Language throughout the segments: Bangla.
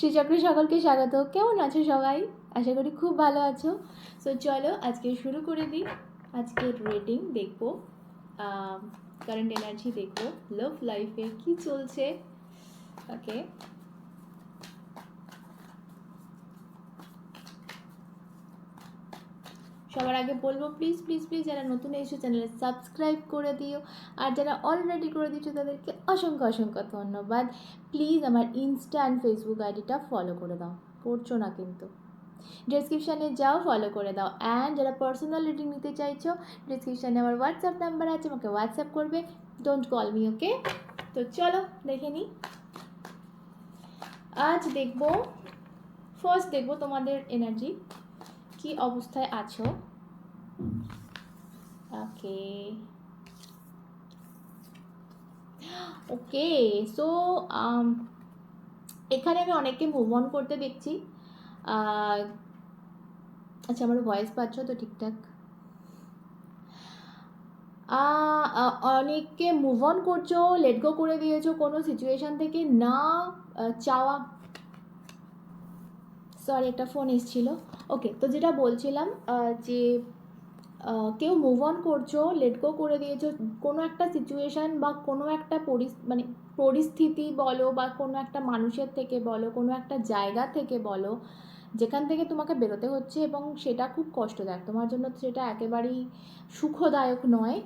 শ্রীচক্রে সকলকে স্বাগত। কেমন আছো সবাই? আশা করি খুব ভালো আছো। সো চলো আজকে শুরু করে দিই। আজকের রেটিং দেখব। কারেন্ট এনার্জি দেখব। লাভ লাইফে কি চলছে? ওকে সবার আগে বলব প্লিজ প্লিজ প্লিজ যারা নতুন এসেছ চ্যানেলে সাবস্ক্রাইব করে দিও। আর যারা অলরেডি করে দিয়েছ, তাদেরকে অসংখ্য অসংখ্য ধন্যবাদ। প্লিজ আমার ইনস্টা অ্যান্ড ফেসবুক আইডিটা ফলো করে দাও। করছ না কিন্তু। ডিসক্রিপশানে যাও ফলো করে দাও। অ্যান্ড যারা পার্সোনাল রিডিং নিতে চাইছো ডিসক্রিপশানে আমার হোয়াটসঅ্যাপ নাম্বার আছে, আমাকে হোয়াটসঅ্যাপ করবে। ডোন্ট কল মি ওকে তো চলো, দেখে নিই আজ দেখব ফার্স্ট দেখব তোমাদের এনার্জি কি অবস্থায় আছো? ওকে ওকে সো এখানে আমি অনেককে মুভ অন করতে দেখছি। আচ্ছা আমার ভয়েস পাচ্ছ তো ঠিকঠাক? অনেককে মুভ অন করছ লেট গো করে দিয়েছ কোনো সিচুয়েশন থেকে, না চাওয়া? সরি একটা ফোন এসেছিল। ওকে তো যেটা বলছিলাম যে কেউ মুভ অন করছ লেট গো করে দিয়েছ, কোনো একটা সিচুয়েশান বা কোনো একটা পরিস মানে পরিস্থিতি বলো বা কোনো একটা মানুষের থেকে বলো, কোনো একটা জায়গা থেকে বলো, যেখান থেকে তোমাকে বেরোতে হচ্ছে এবং সেটা খুব কষ্টদায়ক। তোমার জন্য সেটা একেবারেই সুখদায়ক নয়।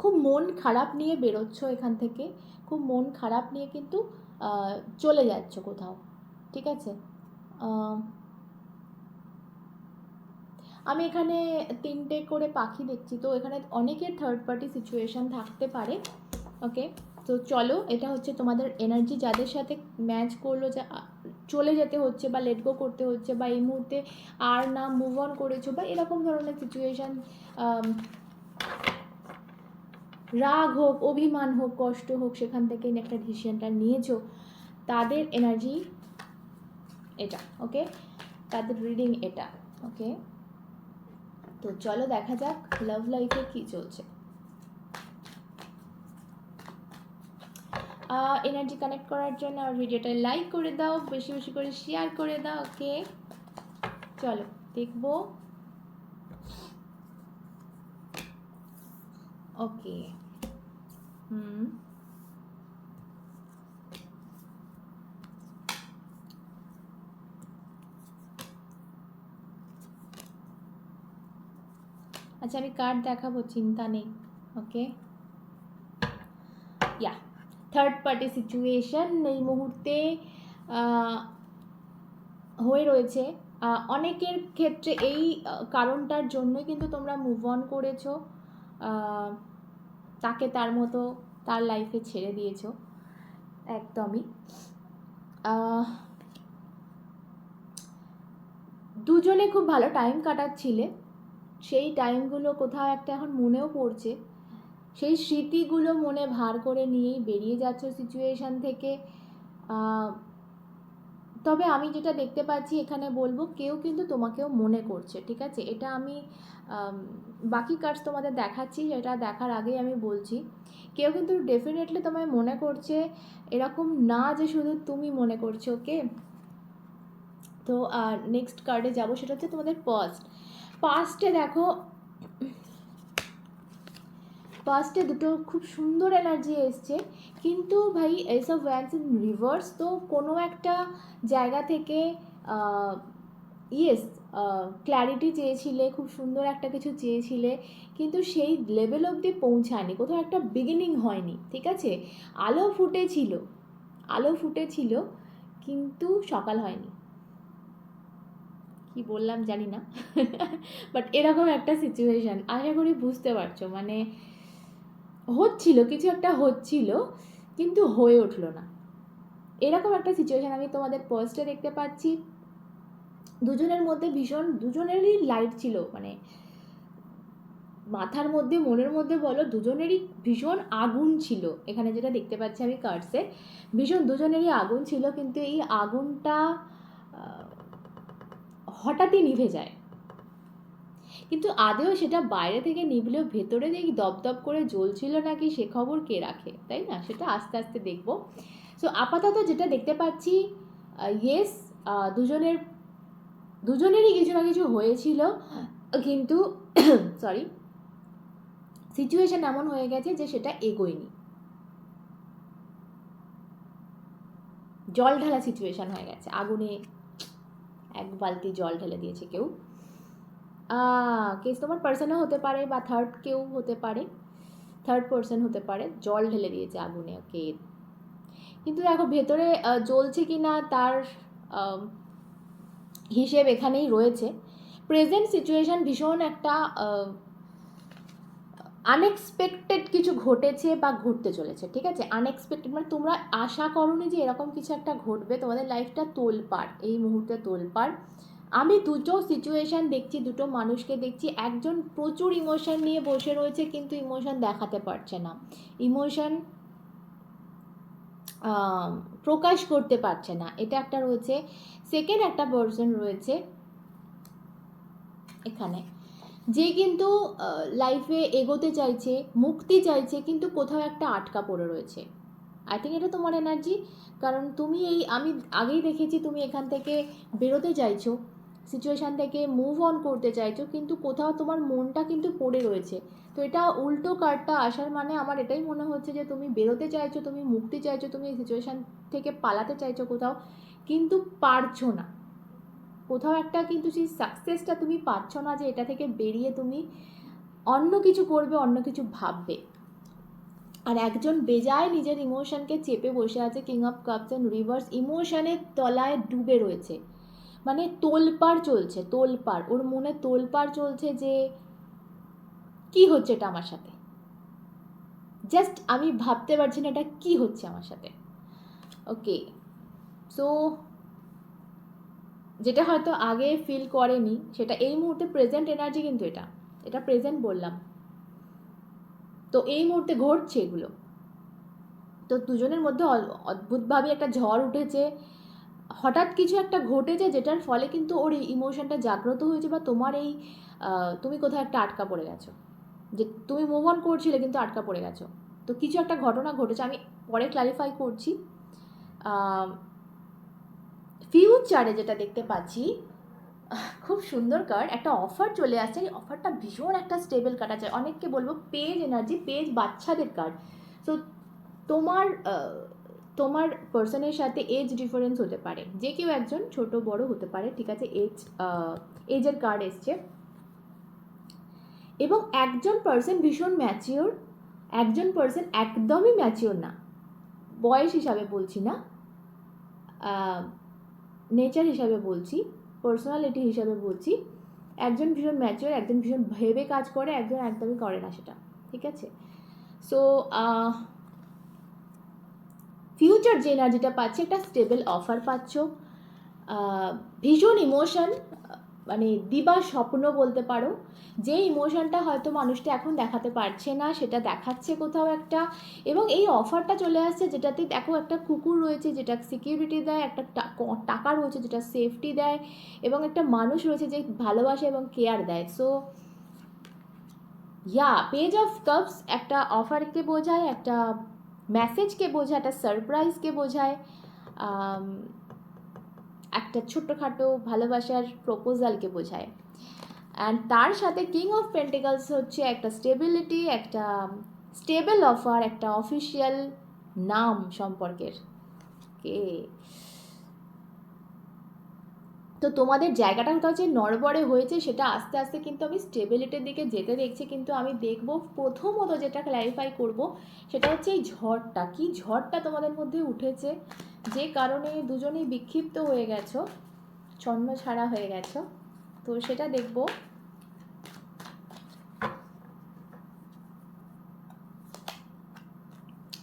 খুব মন খারাপ নিয়ে বেরোচ্ছ এখান থেকে, খুব মন খারাপ নিয়ে কিন্তু চলে যাচ্ছ কোথাও। ঠিক আছে? আমি এখানে তিনটে করে পাখি দেখছি, তো এখানে অনেকের থার্ড পার্টি সিচুয়েশান থাকতে পারে ওকে তো চলো, এটা হচ্ছে তোমাদের এনার্জি যাদের সাথে ম্যাচ করল যা চলে যেতে হচ্ছে বা লেট গো করতে হচ্ছে বা এই মুহূর্তে আর না মুভ অন করেছ বা এরকম ধরনের সিচুয়েশান রাগ হোক, অভিমান হোক, কষ্ট হোক, সেখান থেকে একটা ডিসিশনটা নিয়েছো, তাদের এনার্জি এটা ওকে তাদের রিডিং এটা ওকে তো চলো দেখা যাক লাভ লাইফে কি চলছে। এনার্জি কানেক্ট করার জন্য আমার ভিডিওটা লাইক করে দাও, বেশি বেশি করে শেয়ার করে দাও ওকে চলো, দেখব। ওকে হুম। আচ্ছা আমি কার্ড দেখাবো, চিন্তা নেই okay yeah third party situation এই মুহূর্তে হয়ে রয়েছে। অনেকের ক্ষেত্রে এই কারণটার জন্যই কিন্তু তোমরা মুভ অন করেছ। তাকে তার মতো তার লাইফে ছেড়ে দিয়েছ। একদমই। দুজনে খুব ভালো টাইম কাটাচ্ছিলে। সেই টাইমগুলো কোথাও একটা এখন মনেও পড়ছে। সেই স্মৃতিগুলো মনে ভার করে নিয়েই বেরিয়ে যাচ্ছ সিচুয়েশান থেকে। তবে আমি যেটা দেখতে পাচ্ছি এখানে বলব, কেউ কিন্তু তোমাকেও মনে করছে, ঠিক আছে? এটা আমি বাকি কার্ডস তোমাদের দেখাচ্ছি যেটা দেখার আগেই আমি বলছি। কেউ কিন্তু ডেফিনেটলি তোমায় মনে করছে, এরকম না যে শুধু তুমি মনে করছ ওকে তো নেক্সট কার্ডে যাব, সেটা হচ্ছে তোমাদের পাস্ট পাস্টে দেখো পাস্টে দুটো খুব সুন্দর এনার্জি এসছে। কিন্তু ভাই এইসব ভ্যান্স ইন রিভার্স তো কোনো একটা জায়গা থেকে ইয়েস ক্ল্যারিটি চেয়েছিলে, খুব সুন্দর একটা কিছু চেয়েছিলে, কিন্তু সেই লেভেল অবধি পৌঁছায়নি। কোথাও একটা বিগিনিং হয়নি, ঠিক আছে? আলো ফুটেছিল আলো ফুটেছিল, কিন্তু সকাল হয়নি। কি বললাম জানি না। বাট এরকম একটা সিচুয়েশান আশা করি বুঝতে পারছ। মানে হচ্ছিল, কিছু একটা হচ্ছিল, কিন্তু হয়ে উঠল না। এরকম একটা সিচুয়েশান আমি তোমাদের পোস্টে দেখতে পাচ্ছি। দুজনের মধ্যে ভীষণ, দুজনেরই লাইট ছিল। মানে মাথার মধ্যে, মনের মধ্যে বলো, দুজনেরই ভীষণ আগুন ছিল। এখানে যেটা দেখতে পাচ্ছি আমি কার্ডসে ভীষণ, দুজনেরই আগুন ছিল, কিন্তু এই আগুনটা হঠাৎই নিভে যায়। কিন্তু আদেও সেটা বাইরে থেকে নিভলেও ভেতরে কি দপদপ করে জ্বলছিল নাকি সে খবর কে রাখে, তাই না? সেটা আস্তে আস্তে দেখব। সো আপাতত যেটা দেখতে পাচ্ছি ইয়েস দুজনের, দুজনেরই কিছু না কিছু হয়েছিল। কিন্তু সরি সিচুয়েশন এমন হয়ে গেছে যে সেটা এগোয়নি। জল ঢালা সিচুয়েশন হয়ে গেছে। আগুনে এক বালতি জল ঢেলে দিয়েছে কেউ। কেস তোমার পার্সনও হতে পারে বা থার্ড কেউ হতে পারে। থার্ড পার্সন হতে পারে, জল ঢেলে দিয়েছে আগুনে ওকে কিন্তু দেখো ভেতরে জ্বলছে কি না তার হিসেব এখানেই রয়েছে। প্রেজেন্ট সিচুয়েশান ভীষণ একটা আনএক্সপেক্টেড কিছু ঘটেছে বা ঘটতে চলেছে, ঠিক আছে? আনএক্সপেক্টেড মানে তোমরা আশা করোনি যে এরকম কিছু একটা ঘটবে, তোমাদের লাইফটা তোলপাড়, এই মুহূর্তে তোলপাড়। আমি দুটো সিচুয়েশান দেখছি, দুটো মানুষকে দেখছি, একজন প্রচুর ইমোশন নিয়ে বসে রয়েছে, কিন্তু ইমোশন দেখাতে পারছে না। ইমোশন প্রকাশ করতে পারছে না। এটা একটা রয়েছে সেকেন্ড একটা ভার্সন রয়েছে, এখানে। যে কিন্তু লাইফে এগোতে চাইছে, মুক্তি চাইছে, কিন্তু কোথাও একটা আটকা পড়ে রয়েছে। আই থিঙ্ক এটা তোমার এনার্জি কারণ তুমি এই, আমি আগেই দেখেছি তুমি এখান থেকে বেরোতে চাইছো সিচুয়েশান থেকে মুভ অন করতে চাইছো, কিন্তু কোথাও তোমার মনটা কিন্তু পড়ে রয়েছে। তো এটা উল্টো কার্ডটা আসার মানে আমার এটাই মনে হচ্ছে যে তুমি বেরোতে চাইছো, তুমি মুক্তি চাইছো, তুমি এই সিচুয়েশান থেকে পালাতে চাইছো কোথাও, কিন্তু পারছ না। কোথাও একটা কিন্তু সেই সাকসেসটা তুমি পাচ্ছ না যে এটা থেকে বেরিয়ে তুমি অন্য কিছু করবে, অন্য কিছু ভাববে। আর একজন বেজায় নিজের ইমোশনকে চেপে বসে আছে king of cups and reverse ইমোশনের তলায় ডুবে রয়েছে। মানে তোলপাড় চলছে, তোলপাড়। ওর মনে তোলপাড় চলছে যে, কি হচ্ছে এটা আমার সাথে? জাস্ট আমি ভাবতে পারছি না এটা কি হচ্ছে আমার সাথে। ওকে সো যেটা হয়তো আগে ফিল করেনি, সেটা এই মুহূর্তে প্রেজেন্ট এনার্জি কিন্তু এটা। এটা প্রেজেন্ট বললাম। তো এই মুহূর্তে ঘটছে এগুলো। তো দুজনের মধ্যে অদ্ভুতভাবে একটা ঝড় উঠেছে। হঠাৎ কিছু একটা ঘটেছে যেটার ফলে কিন্তু ওর এই ইমোশনটা জাগ্রত হয়েছে বা তোমার এই তুমি কোথাও একটা আটকা পড়ে গেছো। যে তুমি মুভ অন করছিলে কিন্তু আটকা পড়ে গেছো। তো কিছু একটা ঘটনা ঘটেছে। আমি পরে ক্লারিফাই করছি। ফিউচারে যেটা দেখতে পাচ্ছি খুব সুন্দর কার্ড একটা অফার চলে আসছে, এই অফারটা ভীষণ একটা স্টেবল কার্ড আছে। অনেককে বলব পেজ এনার্জি পেজ বাচ্চাদের কার্ড সো তোমার তোমার পার্সনের সাথে এজ ডিফারেন্স হতে পারে। যে কেউ একজন ছোট, বড় হতে পারে, ঠিক আছে? এজ এজের কার্ড এসছে। এবং একজন পার্সন ভীষণ ম্যাচিওর একজন পার্সন একদমই ম্যাচিওর না। বয়স হিসাবে বলছি না। নেচার হিসাবে বলছি, পার্সোনালিটি হিসাবে বলছি, একজন ভীষণ ম্যাচিওর একজন ভীষণ ভেবে কাজ করে, একজন একদমই করে না সেটা, ঠিক আছে? সো ফিউচার যে এনার্জিটা পাচ্ছে, একটা স্টেবল অফার পাচ্ছ ভীষণ ইমোশন মানে দিবা স্বপ্ন বলতে পারো যে ইমোশনটা হয়তো মানুষটা এখন দেখাতে পারছে না সেটা দেখাচ্ছে কোথাও একটা এবং এই অফারটা চলে আসছে যেটাতে দেখো একটা কুকুর রয়েছে যেটা সিকিউরিটি দেয় একটা টাকা রয়েছে যেটা সেফটি দেয় এবং একটা মানুষ রয়েছে যে ভালোবাসে এবং কেয়ার দেয়। So yeah page of cups একটা অফারকে বোঝায় একটা মেসেজকে বোঝায় একটা সারপ্রাইজকে বোঝায় আম, একটা ছোট্টখাটো ভালোবাসার প্রপোজালকে বোঝায়। অ্যান্ড তার সাথে কিং অফ পেন্টিকালস হচ্ছে একটা স্টেবিলিটি একটা স্টেবল অফার একটা অফিসিয়াল নাম সম্পর্কের। কে তো তোমাদের জায়গাটা কোথাও নড়বড়ে হয়েছে, সেটা আস্তে আস্তে কিন্তু আমি স্টেবিলিটির দিকে যেতে দেখছি, কিন্তু আমি দেখব প্রথমত যেটা ক্ল্যারিফাই করব, সেটা হচ্ছে এই ঝড়টা। কি ঝড়টা তোমাদের মধ্যে উঠেছে? যে কারণে দুজনেই বিক্ষিপ্ত হয়ে গেছো, ছন্ন ছাড়া হয়ে গেছো, তো সেটা দেখব।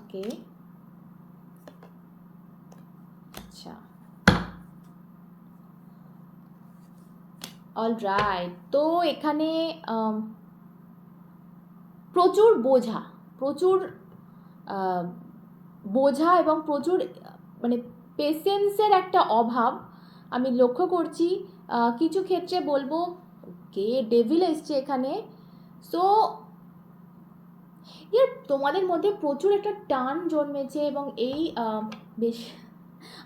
ওকে আচ্ছা অল রাইট তো এখানে প্রচুর বোঝা প্রচুর বোঝা এবং প্রচুর মানে পেশেন্সের একটা অভাব। আমি লক্ষ্য করছি কিছু ক্ষেত্রে বলব, কে ডেভিল এসছে এখানে? সো ইয়ার তোমাদের মধ্যে প্রচুর একটা টান জন্মেছে এবং এই বেশ,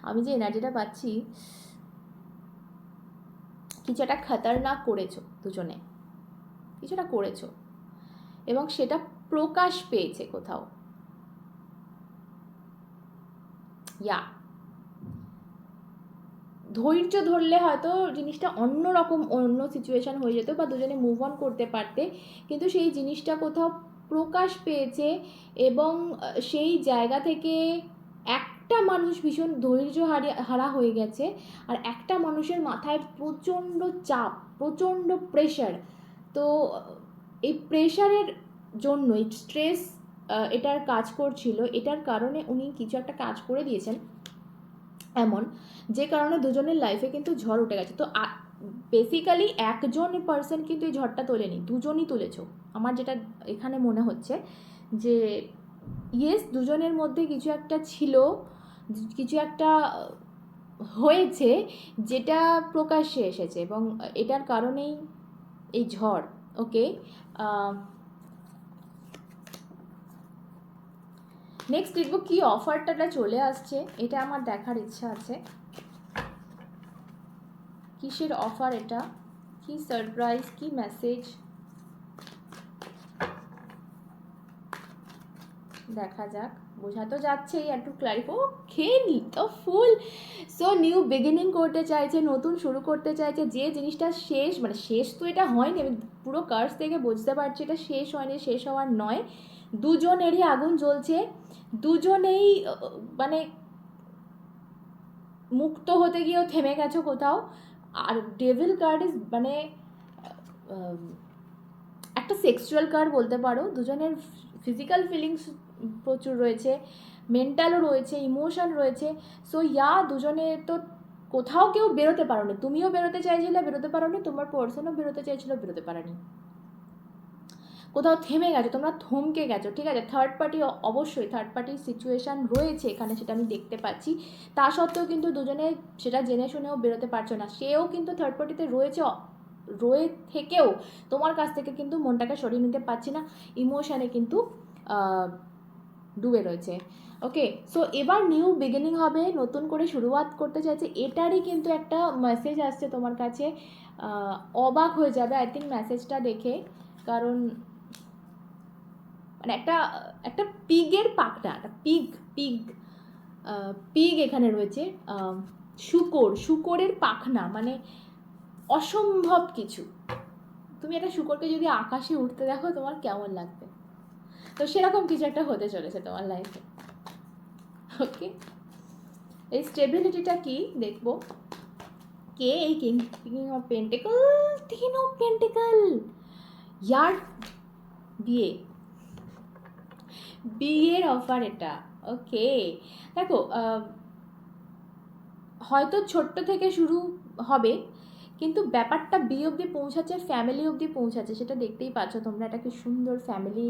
আমি যে এনার্জিটা পাচ্ছি কিছু একটা খতরনাক করেছ দুজনে। কিছুটা করেছ। এবং সেটা প্রকাশ পেয়েছে কোথাও। ইয়া। ধৈর্য ধরলে হয়তো জিনিসটা অন্য রকম, অন্য সিচুয়েশন হয়ে যেত বা দুজনে মুভ অন করতে পারতে। কিন্তু সেই জিনিসটা কোথাও প্রকাশ পেয়েছে এবং সেই জায়গা থেকে একটা মানুষ ভীষণ ধৈর্য হারিয়ে হারা হয়ে গেছে আর একটা মানুষের মাথায় প্রচণ্ড চাপ, প্রচণ্ড প্রেশার তো, এই প্রেশারের জন্য, এই স্ট্রেস এটার কাজ করছিল, এটার কারণে উনি কিছু একটা কাজ করে দিয়েছেন এমন, যে কারণে দুজনের লাইফে কিন্তু ঝড় উঠে গেছে। তো বেসিক্যালি একজন পার্সন কিন্তু এই ঝড়টা তোলেনি, দুজনই তুলেছ। আমার যেটা এখানে মনে হচ্ছে যে ইয়েস দুজনের মধ্যে কিছু একটা ছিল কিছু একটা হয়েছে যেটা প্রকাশ্যে এসেছে এবং এটার কারণেই এই ঝড়, ওকে? নেক্সট দেখব কি অফারটা চলে আসছে, এটা আমার দেখার ইচ্ছা আছে। কিসের অফার এটা? কি সারপ্রাইজ কি মেসেজ দেখা যাক। বোঝা তো যাচ্ছেই, একটু ক্লারিফ খেয়ে তো ফুল। সো নিউ বিগিনিং করতে চাইছে, নতুন শুরু করতে চাইছে, যে জিনিসটা শেষ মানে শেষ তো এটা হয়নি, আমি পুরো কার্স থেকে বুঝতে পারছি এটা শেষ হয়নি, শেষ হওয়ার নয়। দুজনেরই আগুন জ্বলছে, দুজনেই মানে মুক্ত হতে গিয়েও থেমে গেছো কোথাও। আর ডেভিল কার্ড ইজ মানে একটা সেক্সুয়াল কার্ড বলতে পারো, দুজনের ফিজিক্যাল ফিলিংস প্রচুর রয়েছে মেন্টালও রয়েছে ইমোশন রয়েছে। সো ইয়া দুজনে তো কোথাও কেউ বেরোতে পারো না তুমিও বেরোতে চাইছিলে, বেরোতে পারো নি তোমার পার্সনও বেরোতে চাইছিল, বেরোতে পারেনি। কোথাও থেমে গেছো, তোমরা থমকে গেছো, ঠিক আছে? থার্ড পার্টি অবশ্যই থার্ড পার্টির সিচুয়েশান রয়েছে এখানে, সেটা আমি দেখতে পাচ্ছি। তা সত্ত্বেও কিন্তু দুজনে সেটা জেনে শুনেও বেরোতে পারছ না। সেও কিন্তু থার্ড পার্টিতে রয়েছে, রয়ে থেকেও তোমার কাছ থেকে কিন্তু মনটাকে সরিয়ে নিতে পারছি না। ইমোশানে কিন্তু ডুবে রয়েছে। ওকে সো এবার নিউ বিগিনিং হবে, নতুন করে শুরুয়াত করতে চাইছে, এটারই কিন্তু একটা মেসেজ আসছে তোমার কাছে। অবাক হয়ে যাবে আই থিঙ্ক মেসেজটা দেখে, কারণ মানে একটা একটা পিগের পাকটা, একটা পিগ পিগ পিগ এখানে রয়েছে শুকর, শুকরের পাখনা মানে অসম্ভব কিছু। তুমি একটা শুকরকে যদি আকাশে উঠতে দেখো, তোমার কেমন লাগবে? তো সেরকম কিছু একটা হতে চলেছে তোমার লাইফে ওকে এই স্টেবিলিটিটা কি? দেখব। কে এই king king of pentacle king of pentacle ইয়ার বিয়ে বিয়ের অফার এটা। ওকে দেখো হয়তো ছোট্ট থেকে শুরু হবে, কিন্তু ব্যাপারটা বিয়ে অবধি পৌঁছাচ্ছে ফ্যামিলি অবধি পৌঁছাচ্ছে, সেটা দেখতেই পাচ্ছ তোমরা। একটা কি সুন্দর ফ্যামিলি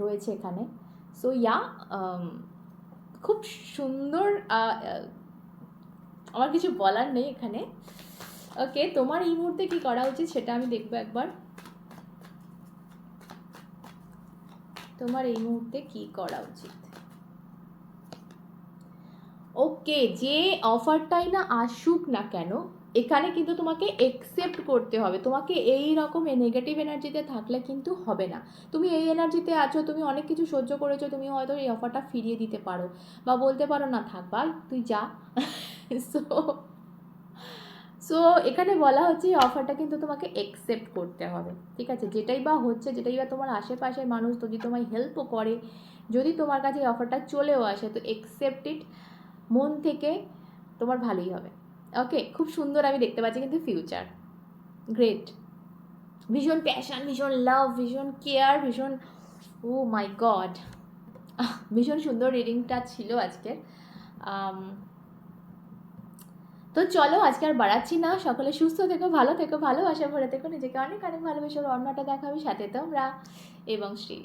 রয়েছে এখানে। সো ইয়া খুব সুন্দর আমার কিছু বলার নেই এখানে। ওকে তোমার এই মুহূর্তে কি করা উচিত সেটা আমি দেখব একবার। তোমার এই মুহূর্তে কি করা উচিত? ওকে যে অফারটাই না আসুক না কেন এখানে কিন্তু তোমাকে একসেপ্ট করতে হবে। তোমাকে এই রকম নেগেটিভ এনার্জিতে থাকলে কিন্তু হবে না। তুমি এই এনার্জিতে আছো, তুমি অনেক কিছু সহ্য করেছ, তুমি হয়তো এই অফারটা ফিরিয়ে দিতে পারো বা বলতে পারো, না থাক ভাই, তুই যা। সো সো এখানে বলা হচ্ছে এই অফারটা কিন্তু তোমাকে একসেপ্ট করতে হবে। ঠিক আছে? যেটাই বা হচ্ছে, যেটাই বা তোমার আশেপাশের মানুষ যদি তোমায় হেল্পও করে, যদি তোমার কাছে এই অফারটা চলেও আসে, তো ইট মন থেকে তোমার ভালোই হবে। ওকে খুব সুন্দর আমি দেখতে পাচ্ছি কিন্তু ফিউচার গ্রেট ভীষণ প্যাশন ভীষণ লাভ ভীষণ কেয়ার ভীষণ ও মাই গড ভীষণ সুন্দর রিডিংটা ছিল আজকের। তো চলো আজকে আর বাড়াচ্ছি না। সকলে সুস্থ থেকো, ভালো থেকো, ভালোবাসা ভরে থেকো। নিজেকে অনেক অনেক ভালোবেসে অন্যটা দেখাবে। সাথে তোমরা এবং শ্রী